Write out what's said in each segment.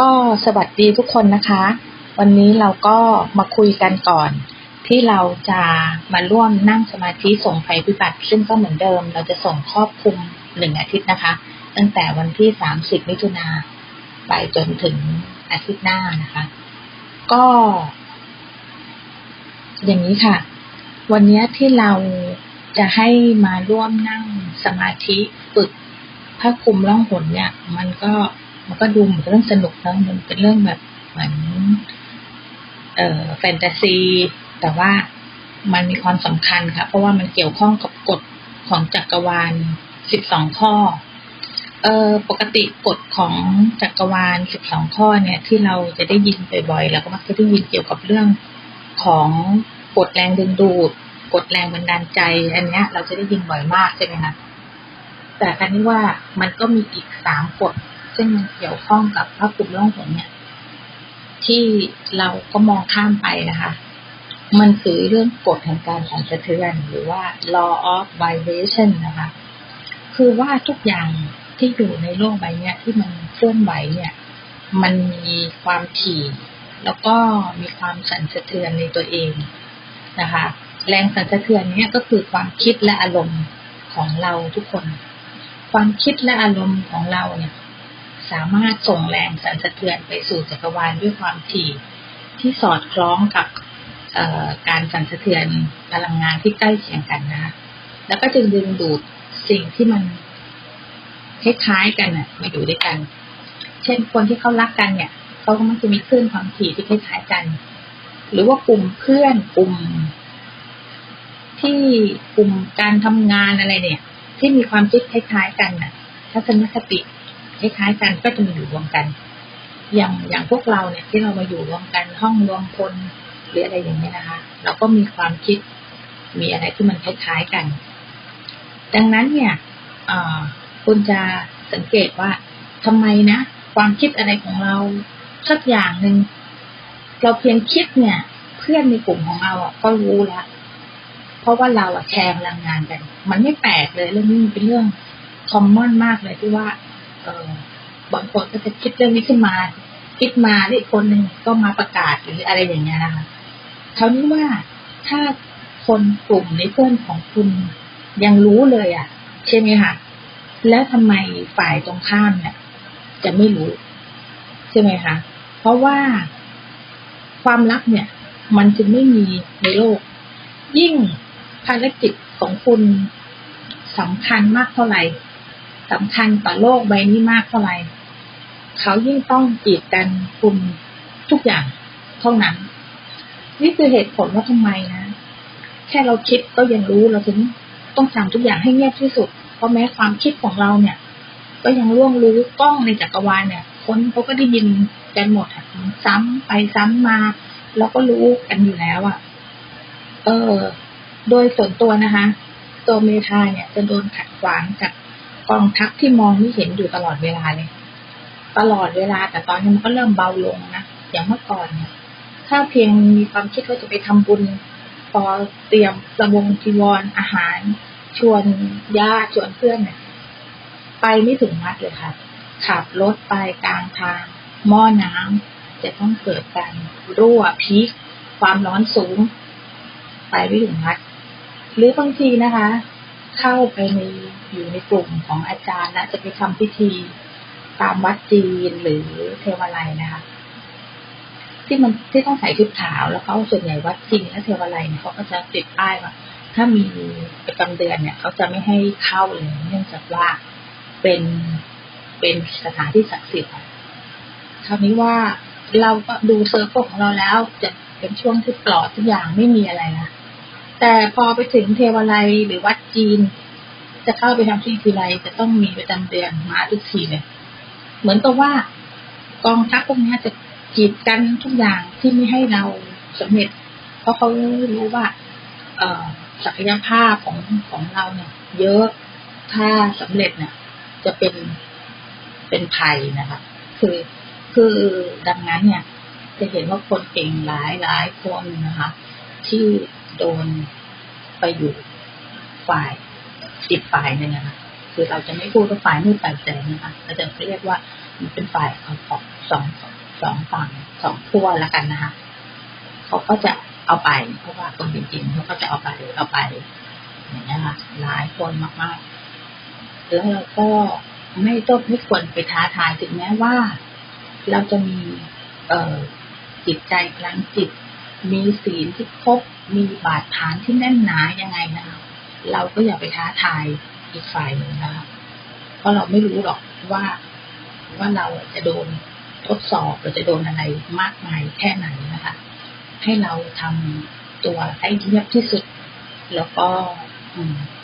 ก็สวัสดีทุกคนนะคะ วันนี้เราก็มาคุยกันก่อน ที่เราจะมาร่วมนั่งสมาธิส่งภัยพิบัติ ซึ่งก็เหมือนเดิม เราจะส่งครอบคลุมหนึ่งอาทิตย์นะคะ ตั้งแต่วันที่สามสิบมิถุนาไปจนถึงอาทิตย์หน้านะคะ ก็ อย่างนี้ค่ะ วันนี้ที่เราจะให้มาร่วมนั่งสมาธิฝึกผ้าคลุมล่องหนเนี่ย มันก็ มันก็ดูเหมือนเรื่องสนุกนะมันเป็นเรื่องแบบเหมือนเอ่อแฟนตาซี แต่ว่ามันมีความสำคัญค่ะ เพราะว่ามันเกี่ยวข้องกับกฎของจักรวาล12ข้อ เอ่อปกติกฎของจักรวาล12ข้อเนี่ย ที่เราจะได้ยินบ่อยๆเราก็มักจะได้ยินเกี่ยวกับเรื่องของกฎแรงดึงดูดกฎแรงบันดาลใจ อันเนี้ย เราจะได้ยินบ่อยมากใช่ไหมคะแต่ครั้นี้ว่ามันก็มีอีกสามกฎ ซึ่งมันเกี่ยวข้องกับพระกลุ่มล่องหนเนี่ย ที่เราก็มองข้ามไปนะคะ มันคือเรื่องกฎแห่งการสั่นสะเทือน หรือว่า law of vibration นะคะ คือว่าทุกอย่างที่อยู่ในโลกใบนี้ที่มันเคลื่อนไหวเนี่ย มันมีความถี่ แล้วก็มีความสั่นสะเทือนในตัวเองนะคะ แรงสั่นสะเทือนเนี้ก็คือความคิดและอารมณ์ของเราทุกคน ความคิดและอารมณ์ของเราเนี่ย สามารถส่งแรงสั่นสะเทือนไปสู่จักรวาลด้วยความถี่ที่สอดคล้องกับการสั่นสะเทือนพลังงานที่ใกล้เคียงกันนะแล้วก็จึงดึงดูดสิ่งที่มันคล้ายๆกันน่ะมาอยู่ด้วยกัน เช่นคนที่เขารักกันเนี่ยเขาก็มักจะมีคลื่นความถี่ที่คล้ายๆกัน หรือว่ากลุ่มเพื่อนกลุ่ม ที่กลุ่มการทำงานอะไรเนี่ย ที่มีความคิดคล้ายๆกันน่ะ ทัศนคติ คล้ายๆกันก็จะมาอยู่รวมกัน อย่างอย่างพวกเราเนี่ยที่เรามาอยู่รวมกันห้องรวมพลหรืออะไรอย่างเงี้ยนะคะ เราก็มีความคิดมีอะไรที่มันคล้ายๆกัน ดังนั้นเนี่ยคุณจะสังเกตว่าทำไมนะ ความคิดอะไรของเราสักอย่างหนึ่งเราเพียงคิดเนี่ย เพื่อนในกลุ่มของเราอะก็รู้ล้วเพราะว่าเราอะแชร์พลังงานกัน มันไม่แปลกเลยเรื่องนี้เป็นเรื่องคอมมอนมากเลยที่ว่า เออบางคนก็จะคิดเรื่องนี้ขึ้นมา คิดมาแล้วอีกคนหนึ่งก็มาประกาศหรืออะไรอย่างเงี้ยนะคะคราวนี้ว่าถ้าคนกลุ่มในเพื่อนของคุณยังรู้เลยอะ ใช่ไหมคะแล้วทำไมฝ่ายตรงข้ามเนี่ย จะไม่รู้ ใช่ไหมคะเพราะว่าความลับเนี่ย มันจึงไม่มีในโลก ยิ่งภารกิจของคุณสำคัญมากเท่าไหร่ สำคัญต่อโลกใบนี้มากเท่าไหร่เขายิ่งต้องกีดกันคุณทุกอย่างเท่านั้น นี่คือเหตุผลว่าทำไมนะ แค่เราคิดก็ยังรู้เราถึงต้องทำทุกอย่างให้เงียบที่สุด เพราะแม้ความคิดของเราเนี่ย ก็ยังร่วงรู้กล้องในจักรวาลเนี่ย คนเขาก็ได้ยินกันหมดซ้ำไปซ้ำมาเราก็รู้กันอยู่แล้วอะ่ะ เออ โดยส่วนตัวนะคะ ตัวเมทาเนี่ยจะโดนขัดขวางจาก กองทัพที่มองไม่เห็นอยู่ตลอดเวลาเลย ตลอดเวลา แต่ตอนนี้มันก็เริ่มเบาลงนะ อย่างเมื่อก่อนเนี่ยถ้าเพียงมีความคิดว่าจะไปทำบุญพอเตรียมสบงจีวรออาหาร ชวนญาติชวนเพื่อนเนี่ยไปไม่ถึงวัดเลยค่ะ ขับรถไปกลางทาง หม้อน้ำจะต้องเกิดการรั่วพีคความร้อนสูง ไปไม่ถึงวัด หรือบางทีนะคะ เข้าไปใน อยู่ในกลุ่มของอาจารย์และจะไปทำพิธีตามวัดจีนหรือเทวไลนะคะ ที่มันที่ต้องใส่ชุดขาวแล้วเขาส่วนใหญ่วัดจีนและเทวไลเนี่ยเขาก็จะติดป้ายว่าถ้ามีประจำเดือนเนี่ยเขาจะไม่ให้เข้าเลยเนื่องจากว่าเป็นเป็นสถานที่ศักดิ์สิทธิ์คราวนี้ว่าเราก็ดูเซอร์เคิลของเราแล้วจะเป็นช่วงที่ปลอดทุกอย่างไม่มีอะไรนะแต่พอไปถึงเทวไลหรือวัดจีน จะเข้าไปทำที่ทีไรจะต้องมีประจำเดือนมาทุกทีเลย เหมือนกับว่ากองทัพพวกนี้จะกีดกันทุกอย่างที่ไม่ให้เราสำเร็จ เพราะเขารู้ว่า เอศักยภาพของของเราเนี่ย เยอะถ้าสำเร็จเนี่ย จะเป็นเป็นภัยนะคะ คือคือดังนั้นเนี่ย จะเห็นว่าคนเก่งหลายหลายคนนะคะ ที่โดนไปอยู่ฝ่าย อีกฝ่ายหนึ่งนะคะคือเราจะไม่พูดว่าฝ่ายมืดฝ่ายแสงนะคะเราจะเรียกว่ามันเป็นฝ่ายของของสองสองฝั่งสองขั้วแล้วกันนะคะเขาก็จะเอาไปเพราะว่าคนจริงๆเขาก็จะเอาไปเอาไปอย่างนี้ยค่ะหลายคนมากๆ แล้วเราก็ไม่ต้องไม่ควรไปท้าทายถึงแม้ว่า เราจะมีเอ่อจิตใจพลังจิต มีศีลที่ครบมีบาดฐานที่แน่นหนายังไงนะคะ เราก็อย่าไปท้าทายอีกฝ่ายหนึ่งนะคะเพราะเราไม่รู้หรอกว่าว่าเราจะโดนทดสอบเราจะโดนอะไรมากมายแค่ไหนนะคะ ให้เราทำตัวให้เงียบที่สุด แล้วก็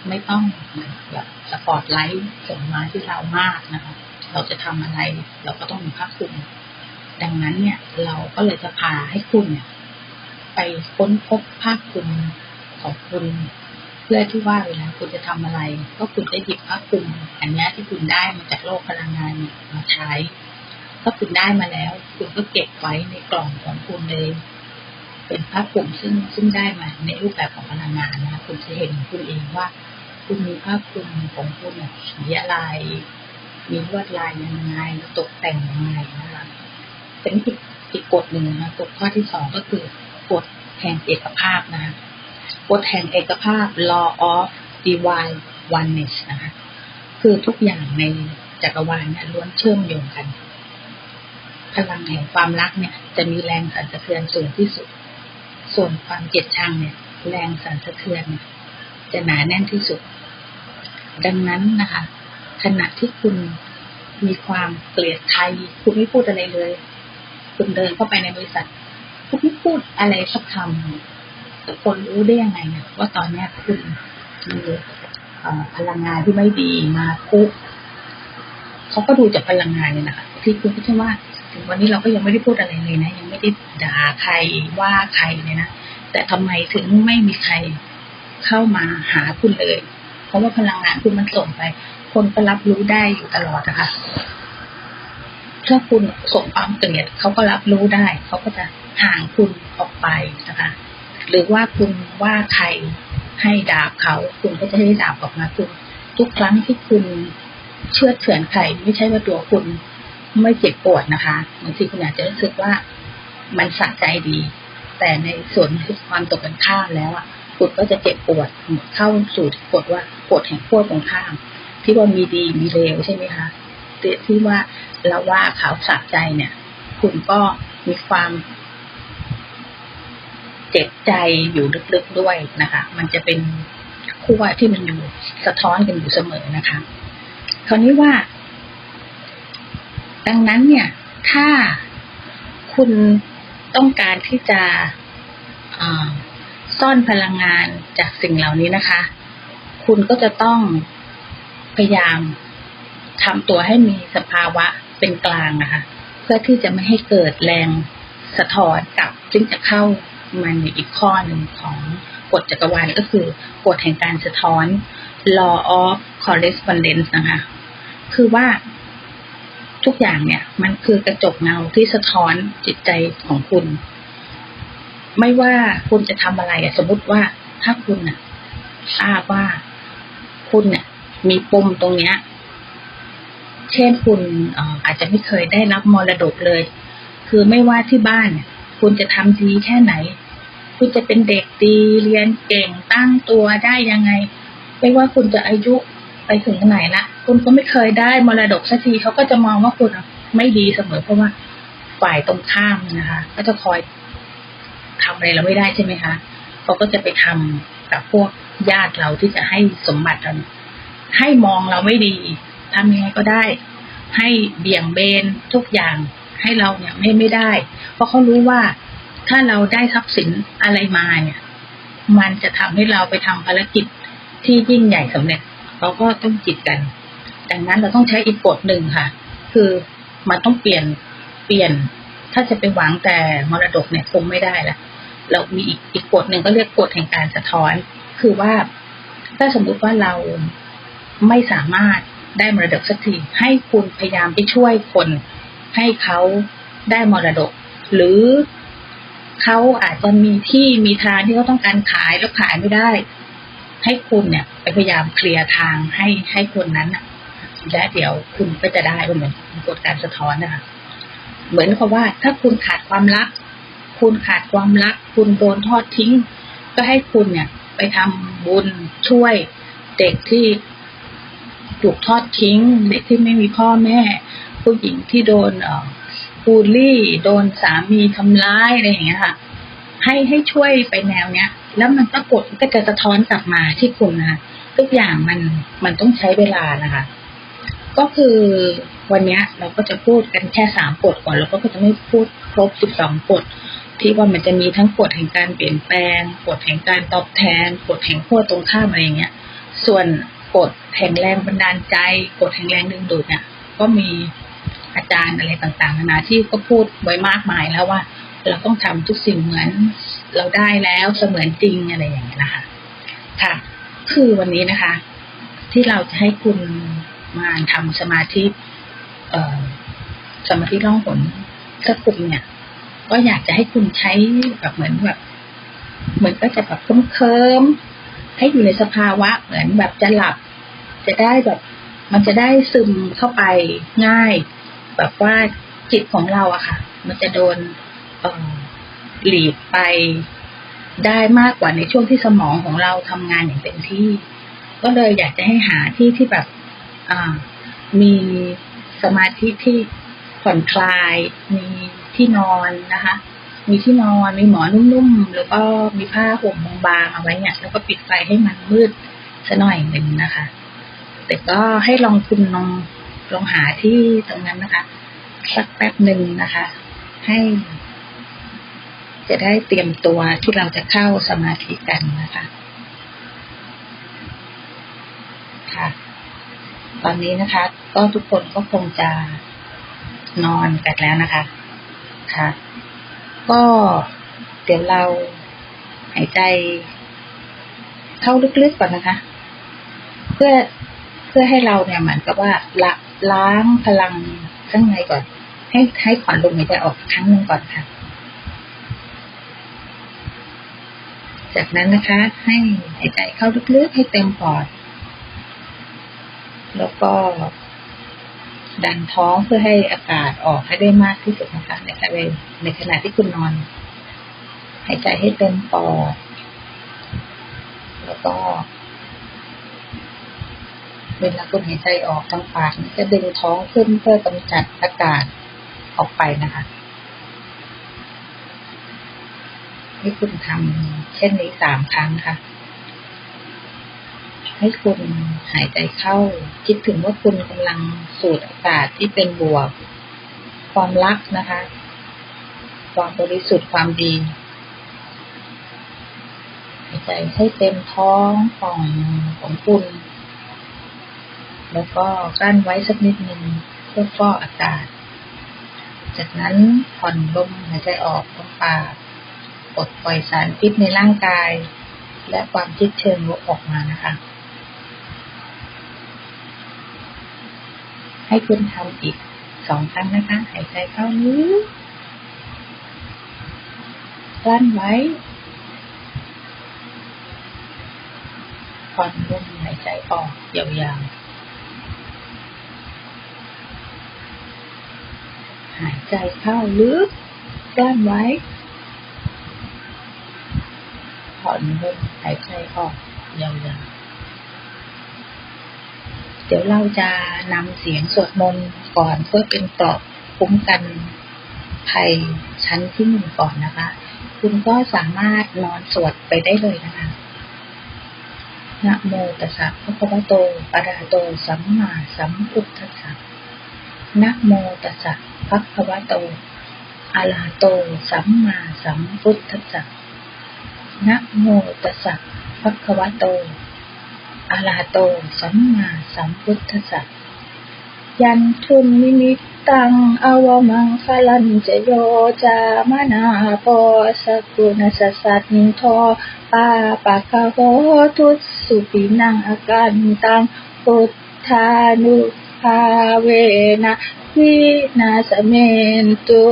ไม่ต้องแบบสปอตไลท์ส่งมาที่เรามากนะคะ เราจะทำอะไร เราก็ต้องมีภาคภูมิดังนั้นเนี่ย เราก็เลยจะพาให้คุณเนี่ย ไปค้นพบภาคภูมิของคุณ เพื่อที่ว่าเวลาคุณจะทำอะไร ก็คุณจะหยิบภาคภูมิอันนี้ที่คุณได้มาจากโลกพลังงานมาใช้ ถ้าคุณได้มาแล้ว คุณก็เก็บไว้ในกล่องของคุณเลย เป็นภาคภูมิซึ่งซึ่งได้มาในรูปแบบของพลังงานนะคะคุณจะเห็นคุณเองว่า คุณมีภาคภูมิของคุณเนี่ยสีอะไรมีลวดลายยังไงตกแต่งยังไงนะคะเป็นอีกอีกกฎหนึ่งนะคะกฎข้อที่สองก็คือกฎแห่งเอกภาพนะคะ กฎแห่งเอกภาพ law of divine oneness นะคะคือทุกอย่างในจักรวาลเนี่ยล้วนเชื่อมโยงกัน พลังแห่งความรักเนี่ย จะมีแรงสั่นสะเทือนสูงที่สุด ส่วนความเกลียดชังเนี่ย แรงสั่นสะเทือนนจะหนาแน่นที่สุด ดังนั้นนะคะขณะที่คุณมีความเกลียดใครคุณไม่พูดอะไรเลย คุณเดินเข้าไปในบริษัท คุณไม่พูดอะไรสักคำ คนรู้ได้ยังไงเนี่ยว่าตอนเนี้ยคุณมีเอ่อพลังงานที่ไม่ดีมาคุกเขาก็ดูจากพลังงานเนี่ยนะคะที่คุณก็ใช่ว่า ถึงวันนี้เราก็ยังไม่ได้พูดอะไรเลยนะ ยังไม่ได้ด่าใครว่าใครเลยนะแต่ทำไมถึงไม่มีใครเข้ามาหาคุณเลย เพราะว่าพลังงานคุณมันส่งไป คนก็รับรู้ได้อยู่ตลอดนะคะถ้าคุณส่งความเกลียดเขาก็รับรู้ได้ เขาก็จะห่างคุณออกไปนะคะ หรือว่าคุณว่าใครให้ดาบเขา คุณก็จะให้ดาบออกมาคุณ ทุกครั้งที่คุณเชื่อเฉือนใครไม่ใช่ว่าตัวคุณไม่เจ็บปวดนะคะบางทีคุณอาจจะรู้สึกว่ามันสะใจดี แต่ในส่วนความตกกันข้ามแล้วอะคุณก็จะเจ็บปวดเข้าสู่กฎว่ากฎแห่งขั้วตรงข้าม ที่ว่ามีดีมีเลวใช่ไหมคะแต่ที่ว่าเราว่าเขาสะใจเนี่ย คุณก็มีความ เจ็บใจอยู่ลึกๆด้วยนะคะ มันจะเป็นขั้วที่มันอยู่สะท้อนกันอยู่เสมอนะคะ คราวนี้ว่า ดังนั้นเนี่ย ถ้าคุณต้องการที่จะซ่อนพลังงานจากสิ่งเหล่านี้นะคะ คุณก็จะต้องพยายามทำตัวให้มีสภาวะเป็นกลางนะคะ เพื่อที่จะไม่ให้เกิดแรงสะท้อนกลับซึ่งจะเข้า มาในอีกข้อหนึ่งของกฎจักรวาลก็คือกฎแห่งการสะท้อน law of correspondence นะคะ คือว่าทุกอย่างเนี่ย มันคือกระจกเงาที่สะท้อนจิตใจของคุณ ไม่ว่าคุณจะทำอะไรอะสมมติว่าถ้าคุณน่ะทราบว่าคุณเนี่ยมีปมตรงเนี้ย เช่นคุณอาจจะไม่เคยได้รับมรดกเลย คือไม่ว่าที่บ้าน คุณจะทำดีแค่ไหน คุณจะเป็นเด็กดีเรียนเก่งตั้งตัวได้ยังไง ไม่ว่าคุณจะอายุไปถึงไหนละคุณก็ไม่เคยได้มรดกสักทีเขาก็จะมองว่าคุณไม่ดีเสมอเพราะว่าฝ่ายตรงข้ามนะคะ ก็จะคอยทำอะไรเราไม่ได้ใช่ไหมคะเขาก็จะไปทำกับพวกญาติเราที่จะให้สมบัติเราเนี่ยให้มองเราไม่ดีทำยังไงก็ได้ ให้เบี่ยงเบนทุกอย่างให้เราเนี่ยไม่ไม่ได้ เพราะเขารู้ว่า ถ้าเราได้ทรัพย์สินอะไรมาเนี่ย มันจะทำให้เราไปทำภารกิจที่ยิ่งใหญ่สำเร็จเราก็ต้องจิตกันดังนั้นเราต้องใช้อีกกฎหนึ่งค่ะ คือมันต้องเปลี่ยนเปลี่ยน ถ้าจะไปหวังแต่มรดกเนี่ยคงไม่ได้ละเรามีอีกอีกกฎหนึ่งก็เรียกกฎแห่งการสะท้อน คือว่าถ้าสมมุติว่าเราไม่สามารถได้มรดกสักทีให้คุณพยายามไปช่วยคนให้เขาได้มรดก หรือ เขาอาจจะมีที่มีทางที่เขาต้องการขายแล้วขายไม่ได้ ให้คุณเนี่ยไปพยายามเคลียร์ทางให้ให้คนนั้นน่ะและเดี๋ยวคุณก็จะได้เหมือนกฎการสะท้อนนะคะเหมือนกับว่าถ้าคุณขาดความรัก คุณขาดความรัก คุณโดนทอดทิ้ง ก็ให้คุณเนี่ย ไปทำบุญช่วยเด็กที่ถูกทอดทิ้ง เด็กที่ไม่มีพ่อแม่ ผู้หญิงที่โดนเอ่อ บูลลี่ โดนสามีทำร้ายอะไรอย่างเงี้ยค่ะ ให้ให้ช่วยไปแนวเนี้ย แล้วมันก็กดก็จะสะท้อนกลับมาที่คุณนะทุกอย่างมันมันต้องใช้เวลานะคะ ก็คือวันเนี้ยเราก็จะพูดกันแค่สามกฎก่อนแล้วก็จะไม่พูดครบสิบสองกฎที่ว่ามันจะมีทั้งกฎแห่งการเปลี่ยนแปลงกฎแห่งการตอบแทนกฎแห่งขั้วตรงข้ามอะไรอย่างเงี้ย ส่วนกฎแห่งแรงบันดาลใจกฎแห่งแรงดึงดูดเนี่ยก็มี อาจารย์อะไรต่างๆนานาที่ก็พูดไว้มากมายแล้วว่า เราต้องทำทุกสิ่งเหมือนเราได้แล้วเสมือนจริงอะไรอย่างเงี้ยนะคะค่ะ คือวันนี้นะคะ ที่เราจะให้คุณมาทำสมาธิเอ่อสมาธิร่องหนสักกลุ่มเนี่ย ก็อยากจะให้คุณใช้แบบเหมือนแบบเหมือนก็จะแบบเคลิ้มให้อยู่ในสภาวะ เหมือนแบบจะหลับ จะได้แบบ มันจะได้ซึมเข้าไปง่าย แบบว่าจิตของเราอะค่ะ มันจะโดนหลีดไปได้มากกว่าในช่วงที่สมองของเราทำงานอย่างเต็มที่ ก็เลยอยากจะให้หาที่ที่แบบมีสมาธิที่ผ่อนคลาย มีที่นอนนะคะ มีที่นอนมีหมอนุ่มๆ แล้วก็มีผ้าห่มบางๆเอาไว้เนี่ยแล้วก็ปิดไฟให้มันมืดสัหน่อยหนึ่งนะคะ แต่ก็ให้ลองคุณลอง ลองหาที่ตรงนั้นนะคะ สักแป๊บหนึ่งนะคะ ให้ จะได้เตรียมตัวที่เราจะเข้าสมาธิกันนะคะ ค่ะ ตอนนี้นะคะ ก็ทุกคนก็คงจะนอนกันแล้วนะคะ ค่ะ ก็เดี๋ยวเราหายใจ เข้าลึกๆก่อนนะคะ เพื่อเพื่อให้เราเนี่ยเหมือนกับว่าละ ล้างพลังข้างในก่อน ให้ให้ผ่อนลมหายใจออกครั้งหนึ่งก่อนค่ะ จากนั้นนะคะ ให้หายใจเข้าลึกๆให้เต็มปอด แล้วก็ดันท้องเพื่อให้อากาศออกให้ได้มากที่สุดนะคะในขณะในขณะที่คุณนอน หายใจให้เต็มปอด แล้วก็ เวลาคุณหายใจออกทางปากจะดึงท้องขึ้นเพื่อกำจัดอากาศออกไปนะคะให้คุณทำเช่นนี้สามครั้งค่ะ ให้คุณหายใจเข้า คิดถึงว่าคุณกำลังสูดอากาศที่เป็นบวก ความรักนะคะ ความบริสุทธิ์ความดี หายใจให้เต็มท้องป่องของคุณ แล้วก็กลั้นไว้สักนิดหนึ่งเพื่อฟอกอากาศ จากนั้นผ่อนลมหายใจออกตรงปากปลดปล่อยสารพิษในร่างกาย และความคิดเชิงลบออกมานะคะ ให้คุณทำอีกสองครั้งนะคะ หายใจเข้าลึกกลั้นไว้ผ่อนลมหายใจออกยาวๆ หายใจเข้าลึกกลั้นไว้ ผ่อนลมหายใจออกยาวๆ เดี๋ยวเราจะนำเสียงสวดมนต์ก่อนเพื่อเป็นเกราะคุ้มกันภัยชั้นที่หนึ่งก่อนนะคะ คุณก็สามารถนอนสวดไปได้เลยนะคะนะโมตัสสะภะคะวโตอะระโต สัมมาสัมพุทธัสสะนะโมตัสสะ ภะควะโตอะระโต สัมมาสัมพุทธัสสะนะโมตัสสะภะคะวะโตอะระโต สัมมาสัมพุทธัสสะยันทุนนิมิตตังอวมังคลันจะโยจามนาโปสกุณสสัตทอปาปะคะโหทุสุปินังอาการตังพุทธานุภาเวนะ นาสเมนตุ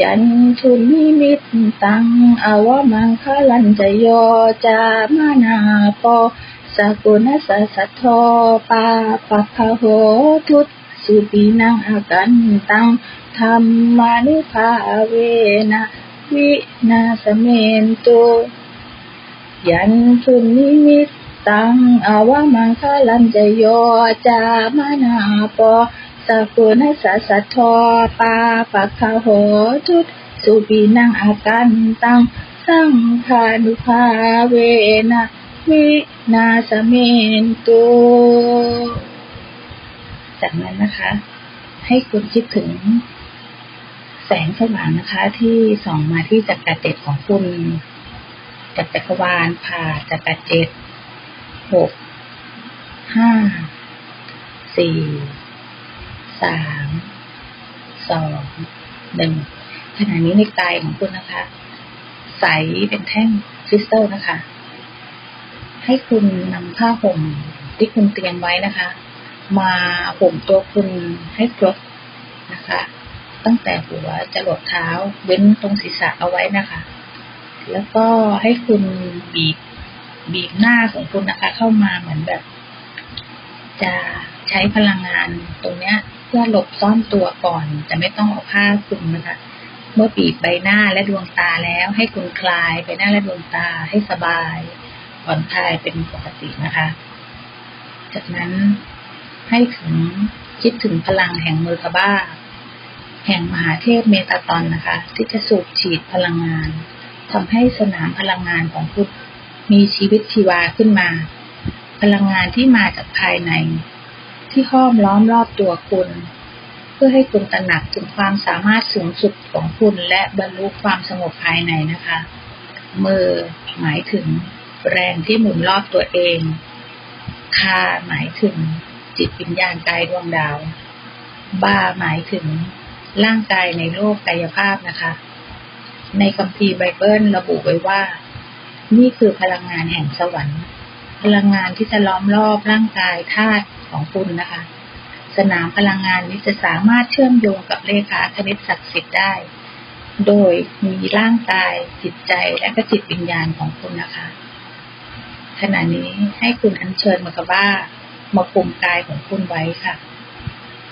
ยันทุนิมิตตังอวมังคลันจะโยจามนาปสสกุณสัสสะทอปาปัคคะโหทุตสุปีนังอากันตังธรรมานุภาเวนะวินาสเมนตุยันทุนิมิตตังอวมังคลันจะโยจามานาป อสกุณสัสะทอปาปัคคะโหทุตสุปีนังอากันตังสังฆานุภาเวนะวินาสเมนตุจากนั้นนะคะ ให้คุณคิดถึง แสงสว่างนะคะ ที่ส่องมาที่จักรเด็ดของคุณจากจักรวาลผ่าจักรเจ็ดหกห้าสี่ สามสองหนึ่งขณะนี้ในกายของคุณนะคะ ใสเป็นแท่งคริสตัลนะคะ ให้คุณนำผ้าห่มที่คุณเตรียมไว้นะคะ มาห่มตัวคุณให้ครบนะคะ ตั้งแต่หัวจะหลดเท้าเว้นตรงศีรษะเอาไว้นะคะ แล้วก็ให้คุณบีบบีบหน้าของคุณนะคะ เข้ามาเหมือนแบบ จะใช้พลังงานตรงเนี้ย พื่อหลบซ่อนตัวก่อนจะไม่ต้องเอาผ้าคลุมนะคะ เมื่อบีบใบหน้าและดวงตาแล้ว ให้คุณคลายใบหน้าและดวงตาให้สบายผ่อนคลายเป็นปกตินะคะ จากนั้นให้ถึงคิดถึงพลังแห่งเมอร์คาบ้า แห่งมหาเทพเมตาตอนนะคะ ที่จะสูบฉีดพลังงานทำให้สนามพลังงานของคุณมีชีวิตชีวาขึ้นมา พลังงานที่มาจากภายใน ที่ห้อมล้อมรอบตัวคุณ เพื่อให้คุณตระหนักถึงความสามารถสูงสุดของคุณและบรรลุความสงบภายในนะคะ มือหมายถึงแรงที่หมุนรอบตัวเองคาหมายถึงจิตวิญญาณกายดวงดาวบ้าหมายถึงร่างกายในโลกกายภาพนะคะ ในคัมภีร์ไบเบิลระบุไว้ว่า นี่คือพลังงานแห่งสวรรค์ พลังงานที่จะล้อมรอบร่างกายธาตุของคุณนะคะ สนามพลังงานนี้จะสามารถเชื่อมโยงกับเลขาคณิตศักดิ์สิทธิ์ได้ โดยมีร่างกายจิตใจและก็จิตวิญญาณของคุณนะคะ ขณะนี้ให้คุณอัญเชิญมากบ้ามาคุมกายของคุณไว้ค่ะ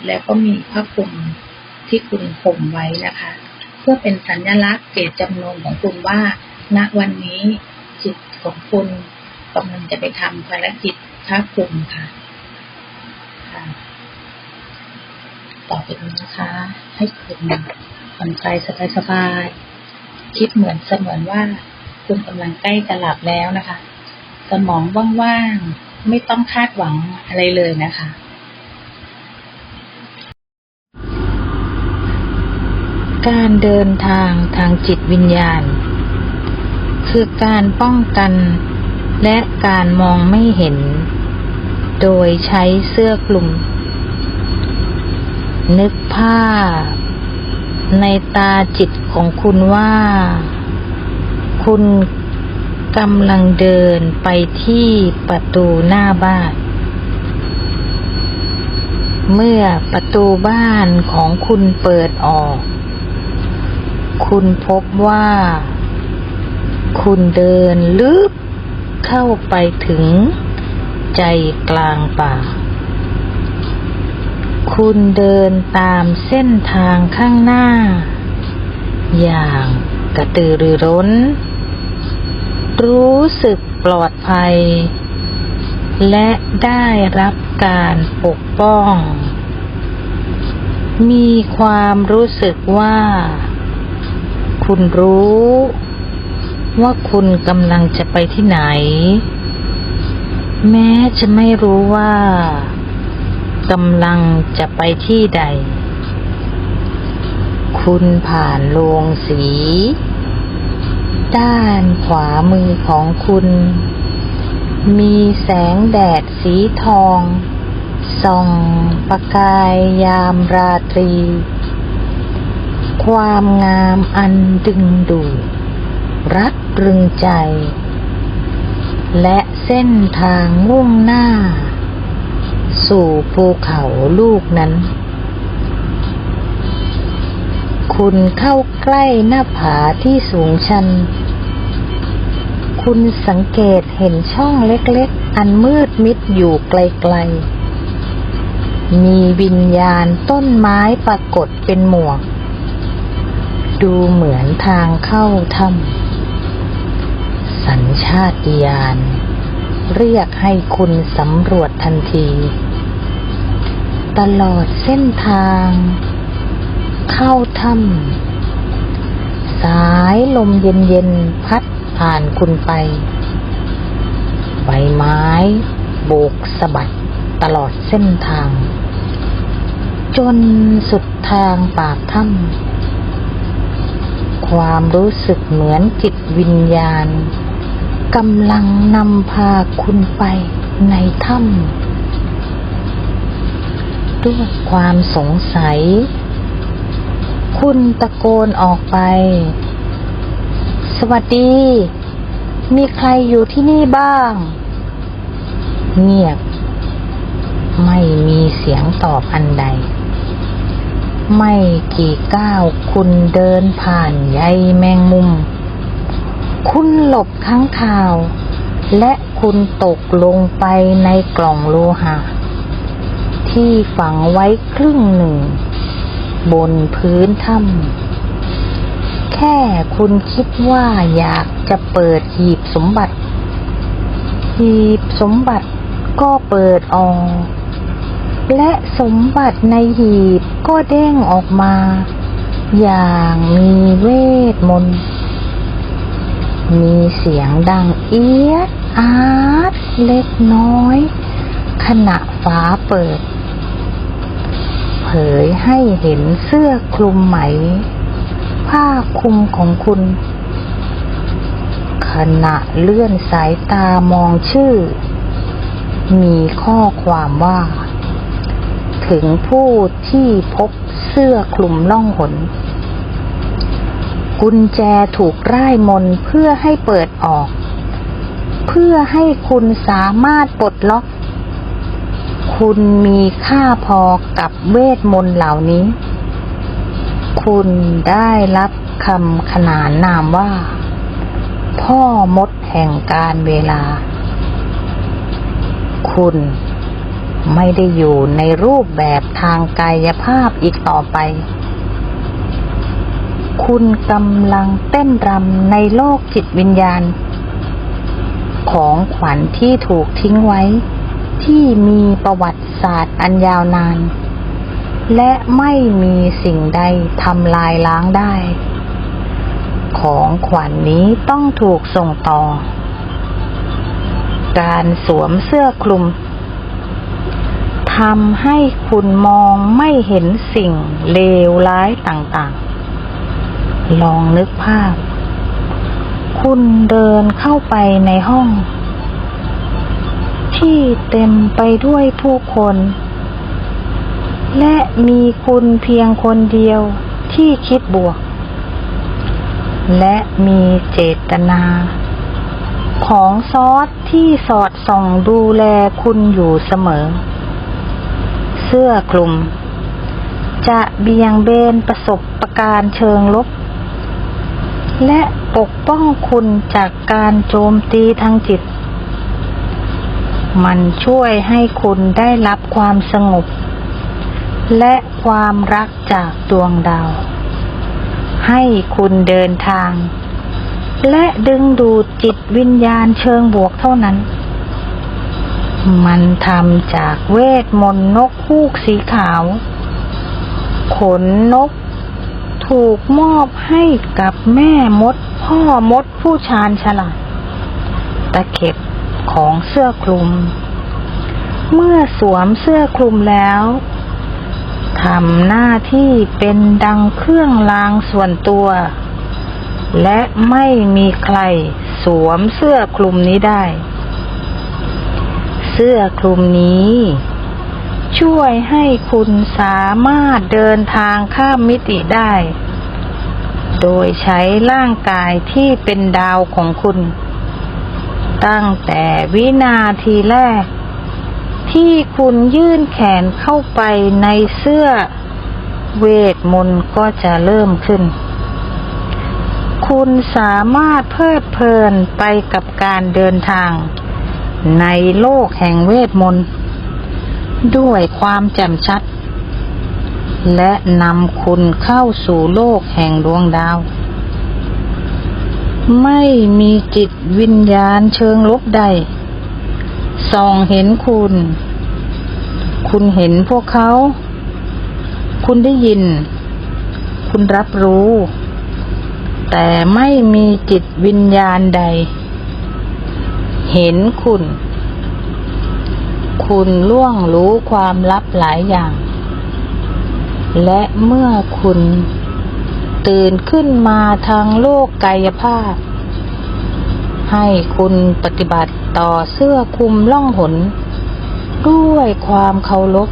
แล้วก็มีผ้าคลุมที่คุณห่มไว้นะคะ เพื่อเป็นสัญลักษณ์เจตจำนงของคุณว่า ณวันนี้จิตของคุณ กำลังจะไปทำภารกิจผ้าคลุมค่ะค่ะ ต่อไปนี้นะคะ ให้คุณผ่อนคลายสบายๆคิดเหมือนเสมือนว่า คุณกำลังใกล้จะหลับแล้วนะคะ สมองว่างๆ ไม่ต้องคาดหวังอะไรเลยนะคะการเดินทางทางจิตวิญญาณ คือการป้องกัน และการมองไม่เห็น โดยใช้เสื้อคลุม นึกภาพ ในตาจิตของคุณว่า คุณกำลังเดินไปที่ประตูหน้าบ้าน เมื่อประตูบ้านของคุณเปิดออก คุณพบว่า คุณเดินลึก เข้าไปถึงใจกลางป่า คุณเดินตามเส้นทางข้างหน้า อย่างกระตือรือร้น รู้สึกปลอดภัย และได้รับการปกป้อง มีความรู้สึกว่า คุณรู้ ว่าคุณกำลังจะไปที่ไหน แม้จะไม่รู้ว่ากำลังจะไปที่ใด คุณผ่านโรงสี ด้านขวามือของคุณ มีแสงแดดสีทองส่องประกายยามราตรี ความงามอันดึงดูดรั ดรึงใจ และเส้นทางมุ่งหน้า สู่ภูเขาลูกนั้น คุณเข้าใกล้หน้าผาที่สูงชัน คุณสังเกตเห็นช่องเล็กๆ อันมืดมิดอยู่ไกลๆ มีวิญญาณต้นไม้ปรากฏเป็นหมวกดูเหมือนทางเข้าถ้ำ สัญชาติญาณเรียกให้คุณสำรวจทันที ตลอดเส้นทาง เข้าถ้ำสายลมเย็นๆพัดผ่านคุณไป ใบไม้โบกสะบัดตลอดเส้นทาง จนสุดทางปากถ้ำความรู้สึกเหมือนจิตวิญญาณ กำลังนำพาคุณไปในถ้ำด้วยความสงสัย คุณตะโกนออกไป สวัสดี มีใครอยู่ที่นี่บ้าง เงียบ ไม่มีเสียงตอบอันใด ไม่กี่ก้าวคุณเดินผ่านใยแมงมุม คุณหลบข้างข่าว และคุณตกลงไปในกล่องโลหะ ที่ฝังไว้ครึ่งหนึ่ง บนพื้นถ้ำแค่คุณคิดว่าอยากจะเปิดหีบสมบัติ หีบสมบัติก็เปิดออกและสมบัติในหีบก็เด้งออกมา อย่างมีเวทมนต์ มีเสียงดังเอียดอาร์ตเล็กน้อย ขณะฝาเปิด เผยให้เห็นเสื้อคลุมไหม ผ้าคลุมของคุณ ขณะเลื่อนสายตามองชื่อ มีข้อความว่า ถึงผู้ที่พบเสื้อคลุมล่องหน กุญแจถูกร่ายมนเพื่อให้เปิดออก เพื่อให้คุณสามารถปลดล็อก คุณมีค่าพอกับเวทมนต์เหล่านี้ คุณได้รับคำขนานนามว่า พ่อมดแห่งการเวลา คุณไม่ได้อยู่ในรูปแบบทางกายภาพอีกต่อไป คุณกำลังเต้นรำในโลกจิตวิญญาณ ของขวัญที่ถูกทิ้งไว้ ที่มีประวัติศาสตร์อันยาวนาน และไม่มีสิ่งใดทำลายล้างได้ ของขวัญนนี้ต้องถูกส่งต่อ การสวมเสื้อคลุมทำให้คุณมองไม่เห็นสิ่งเลวร้ายต่างๆ ลองนึกภาพ คุณเดินเข้าไปในห้อง ที่เต็มไปด้วยผู้คน และมีคุณเพียงคนเดียวที่คิดบวก และมีเจตนา ของซอสที่สอดส่องดูแลคุณอยู่เสมอ เสื้อคลุมจะเบี่ยงเบนประสบประการเชิงลบ และปกป้องคุณจากการโจมตีทางจิต มันช่วยให้คุณได้รับความสงบ และความรักจากดวงดาว ให้คุณเดินทาง และดึงดูดจิตวิญญาณเชิงบวกเท่านั้น มันทำจากเวทมนต์นกฮูกสีขาว ขนนก ถูกมอบให้กับแม่มด พ่อมดผู้ชาญฉลาดตะเข็บของเสื้อคลุม เมื่อสวมเสื้อคลุมแล้วทำหน้าที่เป็นดังเครื่องรางส่วนตัว และไม่มีใครสวมเสื้อคลุมนี้ได้ เสื้อคลุมนี้ ช่วยให้คุณสามารถเดินทางข้ามมิติได้ โดยใช้ร่างกายที่เป็นดาวของคุณ ตั้งแต่วินาทีแรก ที่คุณยื่นแขนเข้าไปในเสื้อ เวทมนต์ก็จะเริ่มขึ้น คุณสามารถเพลิดเพลินไปกับการเดินทาง ในโลกแห่งเวทมนต์ ด้วยความแจ่มชัด และนำคุณเข้าสู่โลกแห่งดวงดาว ไม่มีจิตวิญญาณเชิงลบใด ส่องเห็นคุณ คุณเห็นพวกเขา คุณได้ยิน คุณรับรู้ แต่ไม่มีจิตวิญญาณใด เห็นคุณ คุณล่วงรู้ความลับหลายอย่าง และเมื่อคุณ ตื่นขึ้นมาทางโลกกายภาพ ให้คุณปฏิบัติต่อเสื้อคุมล่องหน ด้วยความเคารพ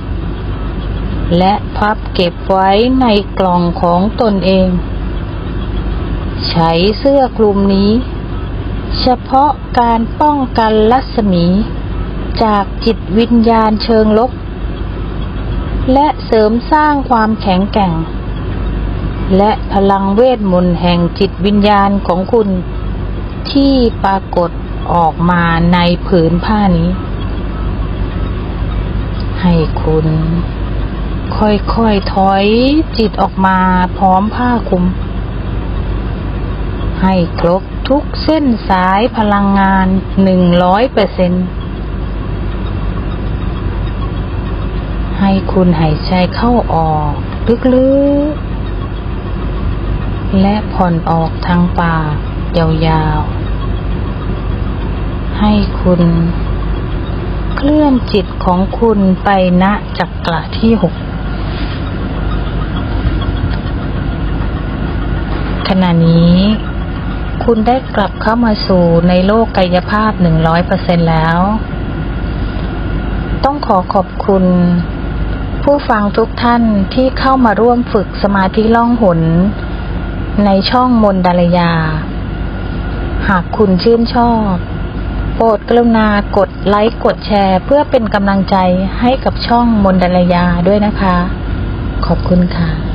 และพับเก็บไว้ในกล่องของตนเอง ใช้เสื้อคลุมนี้ เฉพาะการป้องกันรัศมี จากจิตวิญญาณเชิงลบ และเสริมสร้างความแข็งแกร่ง และพลังเวทมนต์แห่งจิตวิญญาณของคุณที่ปรากฏออกมาในผืนผ้านี้ ให้คุณ ค่อยๆถอยจิตออกมาพร้อมผ้าคลุม ให้ครบทุกเส้นสายพลังงานหนึ่งร้อยเปอร์เซ็นต์ ให้คุณหายใจเข้าออกลึกๆ และผ่อนออกทางปากยาวๆ ให้คุณ เคลื่อนจิตของคุณไปณจักระที่หกขณะนี้คุณได้กลับเข้ามาสู่ในโลกกายภาพหนึ่งร้อยเปอร์เซ็นแล้ว ต้องขอขอบคุณ ผู้ฟังทุกท่านที่เข้ามาร่วมฝึกสมาธิล่องหน ในช่องมนดารยา หากคุณชื่นชอบ โปรดกรุณากดไลค์กดแชร์ เพื่อเป็นกำลังใจให้กับช่องมนดารยาด้วยนะคะ ขอบคุณค่ะ